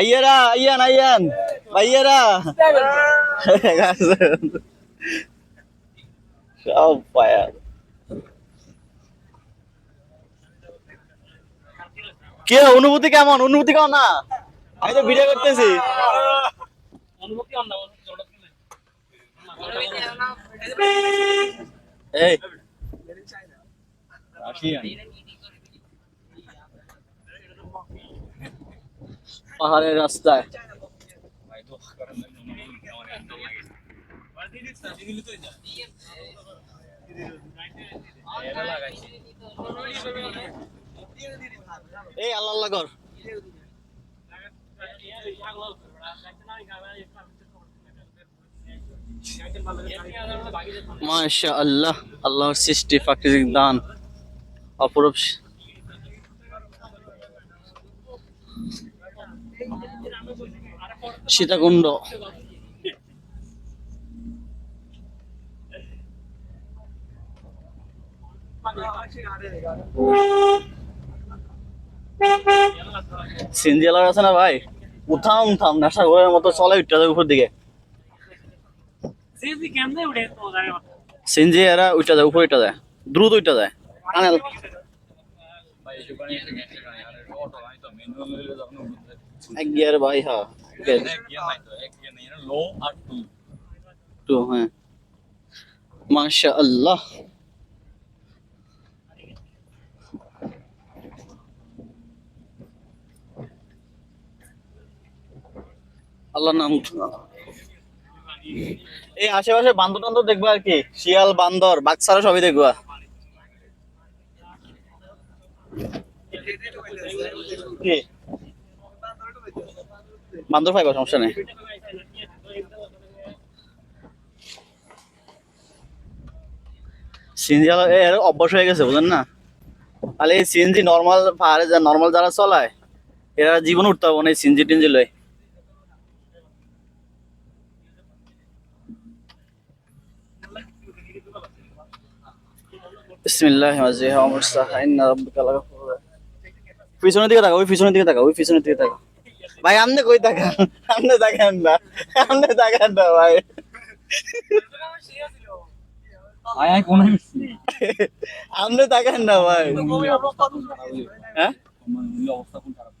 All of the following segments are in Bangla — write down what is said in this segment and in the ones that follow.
ভাইয়েরা আইয়ান আইয়ান ভাইয়েরা। সব কে, অনুভূতি কেমন? অনুভূতি কেমন না? আমি তো ভিডিও করতেছি। এই। পাহাড়ের রাস্তায়। এই আল্লাহ আল্লাহ কর। মাশা আল্লাহ আল্লাহর সৃষ্টি প্রাকৃতিক দান। অপরূপ সীতাকুণ্ড সিনজেলার আছে না ভাই উঠাম উঠাম নেশা ঘরের মতো চলে উঠতে যায় উপর দিকে সিনজি এরা উঠা যায় উপরে উঠা যায় দ্রুত উঠা যায় কানেল এক গিয়ার ভাই হ্যাঁ টু হ্যাঁ মাশা আল্লাহ আল্লাহর নাম এই আশেপাশে বান্দর টান্দর দেখবা আর কি। শিয়াল বান্দর বাচ্চারা সবই দেখবা। কি? বান্দর পাইবা, সমস্যা নেই। সিএনজি এর অভ্যাস হয়ে গেছে, বুঝলেন না? তাহলে এই সিএনজি নর্মাল পাহাড়ে যা নর্মাল যারা চলায়, এরা জীবন উঠতে পারব না এই সিএনজি টিনজি লয়। বিসমিল্লাহ পিছনের দিকে তাকা ওই পিছনের দিকে তাকা ওই পিছনের দিকে তাকা ভাই আমনে কই তাকান আমনে তাকান না। আমনে তাকান না ভাই। আয় আয় কোন আমনে তাকান না ভাই। হ্যাঁ অবস্থা কোন খারাপ।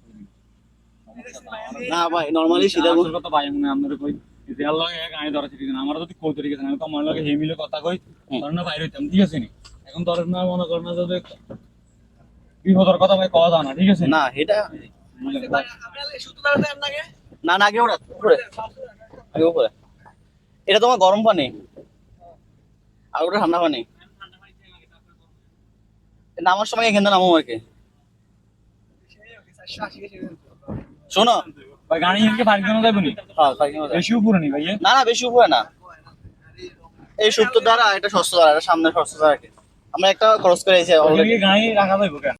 না ভাই নরমালি সিধা আসল কথা ভাই আমি আপনাদের কই? যে আল্লাহ এক আয় ধরা ঠিক না আমার যদি কই তরিকে আমি তো আমার লগে হেমিলে কথা কই তোর না বাইরে হইতাম ঠিক আছে নি? এখন তোর না মনে কর না যদি বিপদের কথা ভাই কওয়া যায় না ঠিক আছে না এটা না না আগে ওরা উপরে। আগে উপরে। এটা তোমার গরম পানি। আর ওটা ঠান্ডা পানি। নামার সময় এখান থেকে নামো আর কি শোনো। ভাই গাড়ি নি? হ্যাঁ। বেশি উপরে নি ভাই না না বেশি উপরে না। এই সুপ্ত দ্বারা এটা ষষ্ঠ দ্বারা এটা সামনে দ্বারা আমরা একটা ক্রস করে এসে অলরেডি গাড়ি রাখা কেন?